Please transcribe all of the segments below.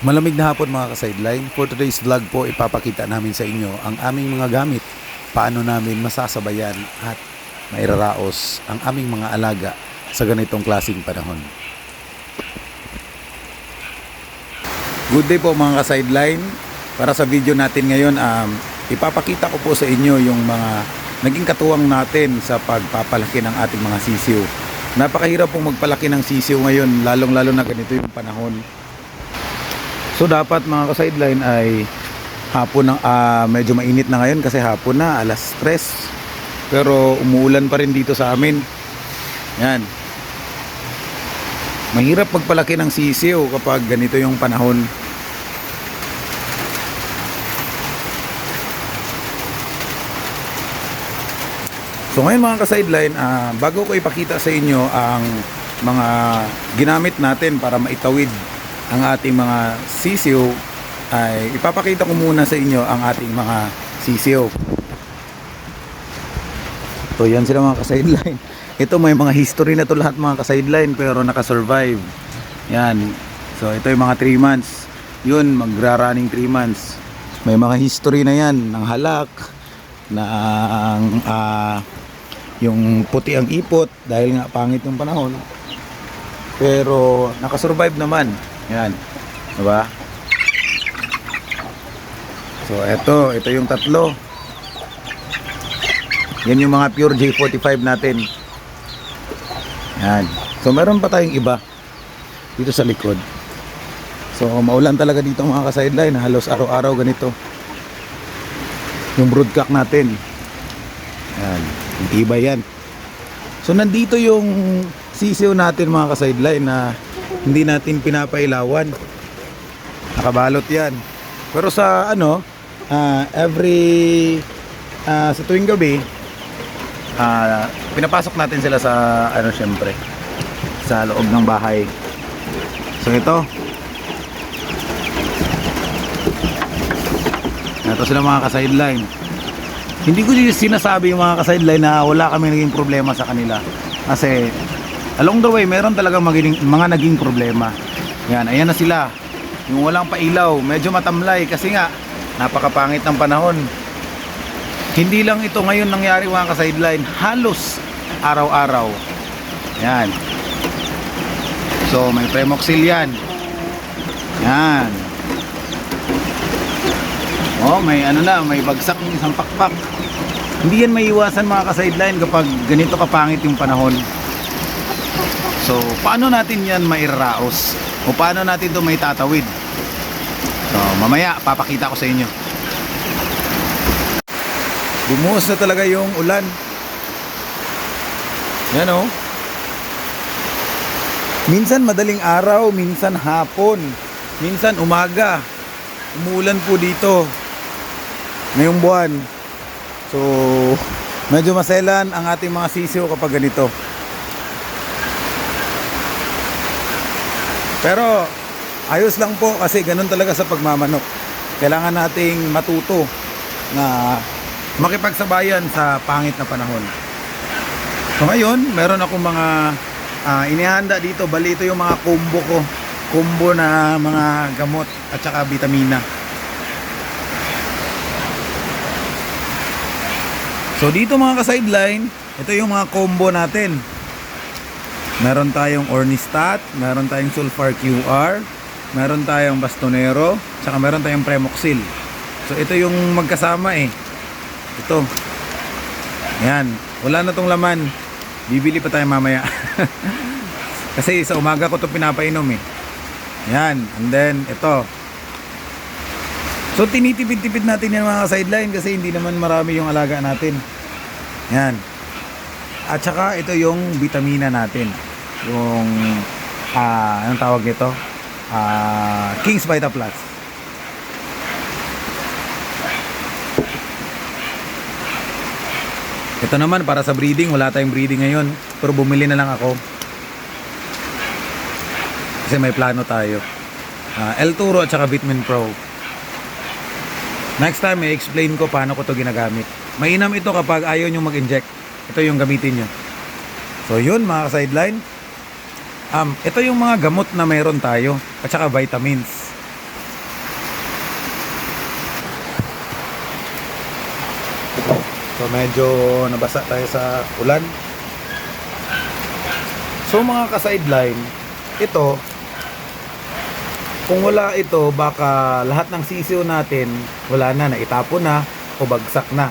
Malamig na hapon mga ka-sideline. For today's vlog po, ipapakita namin sa inyo ang aming mga gamit. Paano namin masasabayan at mairaraos ang aming mga alaga sa ganitong klaseng panahon. Good day po mga ka-sideline. Para sa video natin ngayon, um, ipapakita ko po sa inyo yung mga naging katuwang natin sa pagpapalaki ng ating mga sisiw. Napakahirap pong magpalaki ng sisiw ngayon, lalong-lalo na ganito yung panahon. So dapat mga ka-sideline ay hapon ng ah, medyo mainit na ngayon kasi hapon na alas 3. Pero umuulan pa rin dito sa amin. Yan. Mahirap pagpalaki ng sisiw kapag ganito yung panahon. So ngayon mga ka-sideline, ah, bago ko ipakita sa inyo ang mga ginamit natin para maitawid ang ating mga sisiw, ay ipapakita ko muna sa inyo ang ating mga sisiw. So yan sila mga ka-sideline. Ito may mga history na to lahat mga ka-sideline pero nakasurvive. Yan. So ito yung mga 3 months. Yun, magra-running 3 months. May mga history na yan ng halak, na ang ah, yung puti ang ipot dahil nga pangit yung panahon. Pero nakasurvive naman. Yan. Diba? So eto, ito yung tatlo. Yan yung mga pure J45 natin. Yan. So meron pa tayong iba dito sa likod. So maulan talaga dito mga ka-sideline. Halos araw-araw ganito. Yung broodcock natin. Yan. Iba yan. So nandito yung sisiw natin mga ka-sideline na hindi natin pinapailawan. Nakabalot yan. Pero sa ano, ah, every ah, sa tuwing gabi, ah, pinapasok natin sila sa ano syempre sa loob ng bahay. So ito. Ito sila mga ka-sideline. Hindi ko sinasabi yung mga ka-sideline na wala kami naging problema sa kanila. Kasi along the way, meron talagang magiging, mga naging problema. Yan, ayan na sila. Yung walang pailaw, medyo matamlay kasi nga napakapangit ng panahon. Hindi lang ito ngayon nangyari mga ka-sideline, halos araw-araw. Yan. So, may Premoxil yan. Yan. Oh, may ano na, may bagsak ng isang pakpak. Hindi yan maiiwasan mga ka-sideline kapag ganito kapangit yung panahon. So, paano natin yan mairaraos? O paano natin ito may tatawid? So, mamaya papakita ko sa inyo. Bumuhos na talaga yung ulan. Yan oh. Minsan madaling araw, minsan hapon, minsan umaga. Umuulan po dito ngayong buwan. So, medyo maselan ang ating mga sisiw kapag ganito. Pero ayos lang po kasi ganun talaga sa pagmamanok. Kailangan nating matuto na makipagsabayan sa pangit na panahon. So ngayon, meron akong mga ah, inihanda dito. Bali ito yung mga combo ko. Combo na mga gamot at saka vitamina. So dito mga ka-sideline, ito yung mga combo natin. Meron tayong Ornistat, meron tayong Sulfar QR, meron tayong Bastonero, saka meron tayong Premoxil. So ito yung magkasama eh. Ito. Yan. Wala na tong laman. Bibili pa tayo mamaya. Kasi sa umaga ko to pinapainom eh. Yan. And then ito. So tinitipid-tipid natin yan mga sideline kasi hindi naman marami yung alaga natin. Yan. At saka ito yung vitamina natin. Yung ah anong tawag nito? Ah King's Vita Plus. Ito naman para sa breeding, wala tayong breeding ngayon. Pero bumili na lang ako. Kasi may plano tayo. Ah, El Turo at saka Vitamin Pro. Next time, i-explain ko paano ko to ginagamit. Mainam ito kapag ayaw nyo mag-inject. Ito yung gamitin nyo. So yun mga ka-sideline. Um, ito yung mga gamot na meron tayo at saka vitamins. So medyo nabasa tayo sa ulan. So mga ka-sideline, ito kung wala ito baka lahat ng sisiyo natin wala na, naitapo na o bagsak na.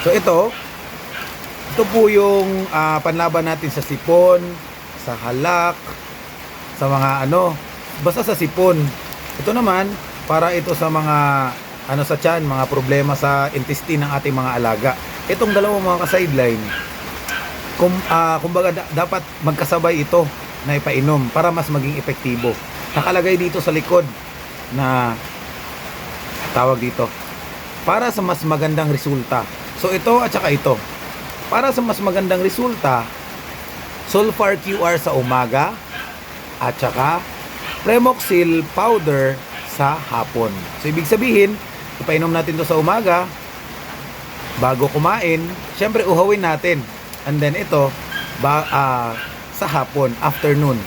So ito, ito po yung uh, panlaban natin sa sipon, sa halak, sa mga ano, basta sa sipon. Ito naman, para ito sa mga ano sa tiyan, mga problema sa intestine ng ating mga alaga. Itong dalawang mga ka-sideline, kum, ah, kumbaga da- dapat magkasabay ito na ipainom para mas maging epektibo. Nakalagay dito sa likod na tawag dito para sa mas magandang resulta. So ito at saka ito. Para sa mas magandang resulta, sulfur QR sa umaga at saka Premoxil powder sa hapon. So ibig sabihin, ipainom natin to sa umaga bago kumain. Syempre uhawin natin. And then ito ba ah, sa hapon, afternoon.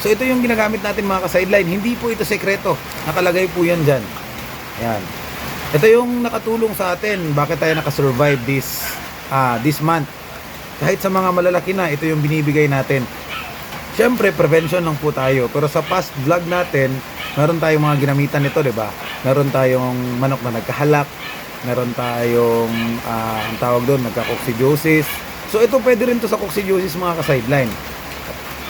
So ito yung ginagamit natin mga ka-sideline. Hindi po ito sekreto. Nakalagay po yan dyan. Yan. Ito yung nakatulong sa atin. Bakit tayo nakasurvive this ah, this month. Kahit sa mga malalaki na, ito yung binibigay natin. Siyempre, prevention lang po tayo. Pero sa past vlog natin, meron tayong mga ginamitan nito, di ba? Meron tayong manok na nagkahalak. Meron tayong, ah, ang tawag doon, nagka-coccidiosis. So, ito pwede rin to sa coccidiosis mga ka-sideline.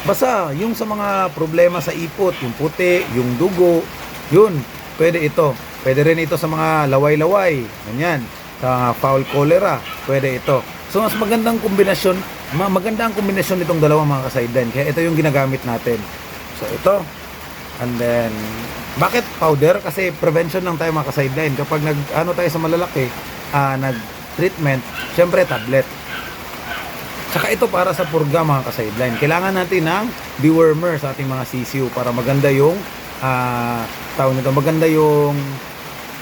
Basta, yung sa mga problema sa ipot, yung puti, yung dugo, yun, pwede ito. Pwede rin ito sa mga laway-laway, ganyan. Sa foul cholera, pwede ito. So, mas magandang kombinasyon, ma- maganda ang kombinasyon nitong dalawang mga ka-sideline. Kaya ito yung ginagamit natin. So, ito. And then, bakit powder? Kasi prevention lang tayo mga ka-sideline. Kapag nag, ano tayo sa malalaki, ah, nag-treatment, syempre tablet. Saka ito para sa purga mga ka-sideline. Kailangan natin ng dewormer sa ating mga sisiw para maganda yung ah tawag nito, maganda yung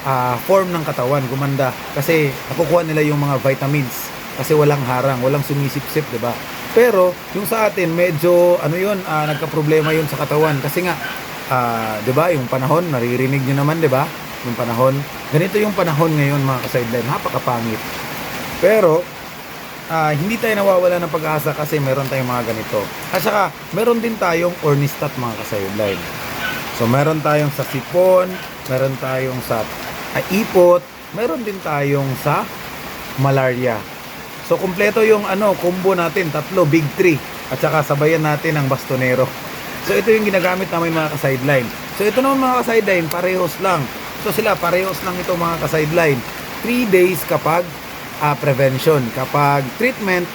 ah, form ng katawan, gumanda. Kasi nakukuha nila yung mga vitamins kasi walang harang, walang sumisip-sip, 'di ba? Pero yung sa atin medyo ano 'yun, ah, nagka-problema 'yun sa katawan kasi nga ah, 'di ba, yung panahon naririnig niyo naman, 'di ba? Yung panahon. Ganito yung panahon ngayon mga ka-sideline, napakapangit. Pero ah, hindi tayo nawawala ng pag-asa kasi meron tayong mga ganito. At saka, meron din tayong ornistat mga ka-sideline. So, meron tayong sa sipon, meron tayong sa ah, ipot, meron din tayong sa malaria. So, kumpleto yung ano, combo natin, tatlo, big three. At saka sabayan natin ang bastonero. So, ito yung ginagamit namin mga ka-sideline. So, ito naman mga ka-sideline, parehos lang. So, sila, parehos lang ito mga ka-sideline. 3 days kapag ah, prevention. Kapag treatment,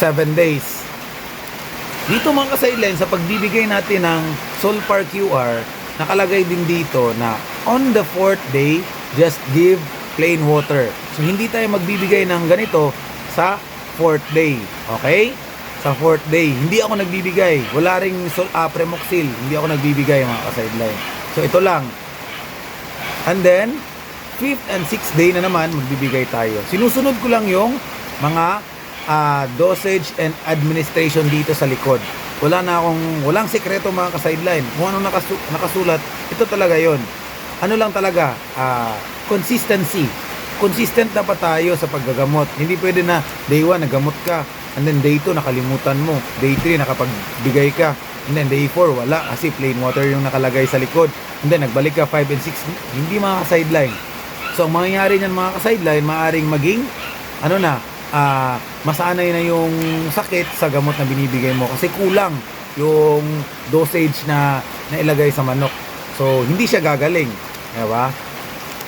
7 days. Dito mga ka-sideline, sa pagbibigay natin ng Solpar QR, nakalagay din dito na on the fourth day, just give plain water. So, hindi tayo magbibigay ng ganito sa fourth day. Okay? Sa fourth day. Hindi ako nagbibigay. Wala ring sol, ah, Premoxil. Hindi ako nagbibigay mga ka-sideline. So, ito lang. And then, fifth and sixth day na naman, magbibigay tayo. Sinusunod ko lang yung mga ah, dosage and administration dito sa likod. Wala na akong, walang sekreto mga ka-sideline. Kung ano nakasu- nakasulat, ito talaga yon. Ano lang talaga, ah, consistency. Consistent dapat tayo sa paggagamot. Hindi pwede na day 1 nagamot ka, and then day 2 nakalimutan mo, day 3 nakapagbigay ka, and then day 4 wala kasi plain water yung nakalagay sa likod. And then nagbalik ka 5 and 6, hindi mga ka-sideline. So ang mangyayari niyan mga ka-sideline, maaring maging ano na, ah, masanay na yung sakit sa gamot na binibigay mo kasi kulang yung dosage na nailagay sa manok. So hindi siya gagaling, 'di ba?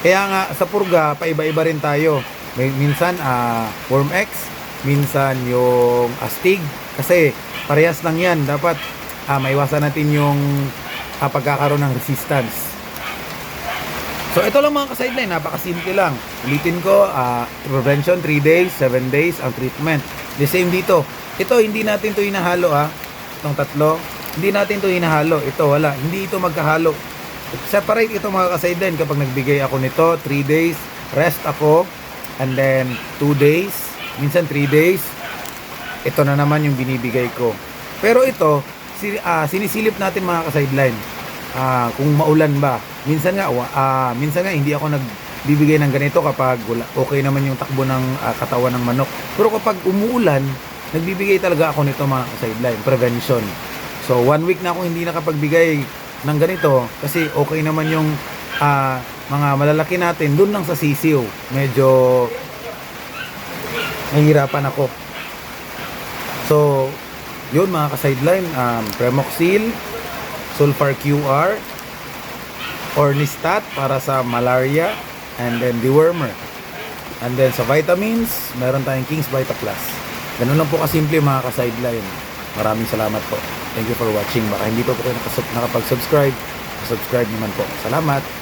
Kaya nga sa purga, paiba-iba rin tayo. May minsan ah, Worm X, minsan yung Astig kasi parehas lang 'yan. Dapat ah, maiwasan natin yung ah, pagkakaroon ng resistance. So ito lang mga ka-sideline, napakasimple lang. Ulitin ko, ah, prevention 3 days, 7 days ang treatment. The same dito. Ito hindi natin 'to hinahalo ah. Itong tatlo, hindi natin 'to hinahalo. Ito wala, hindi ito magkahalo. Separate ito mga ka-sideline kapag nagbigay ako nito 3 days, rest ako and then 2 days, minsan 3 days. Ito na naman yung binibigay ko. Pero ito, si, ah, sinisilip natin mga ka-sideline. Ah, kung maulan ba. Minsan nga ah, minsan nga hindi ako nag bibigay ng ganito kapag okay naman yung takbo ng ah, katawan ng manok. Pero kapag umuulan, nagbibigay talaga ako nito mga sideline, prevention. So one week na ako hindi nakapagbigay ng ganito kasi okay naman yung ah, mga malalaki natin doon lang sa sisiw. Medyo nahihirapan ako. So, yun mga ka-sideline, um, Premoxil, Sulfar QR, Ornistat para sa malaria, and then dewormer. And then sa vitamins, meron tayong King's Vita Plus. Ganun lang po kasimple mga ka-sideline. Maraming salamat po. Thank you for watching. Baka hindi pa po kayo nakasub- nakapag-subscribe. Subscribe naman po. Salamat.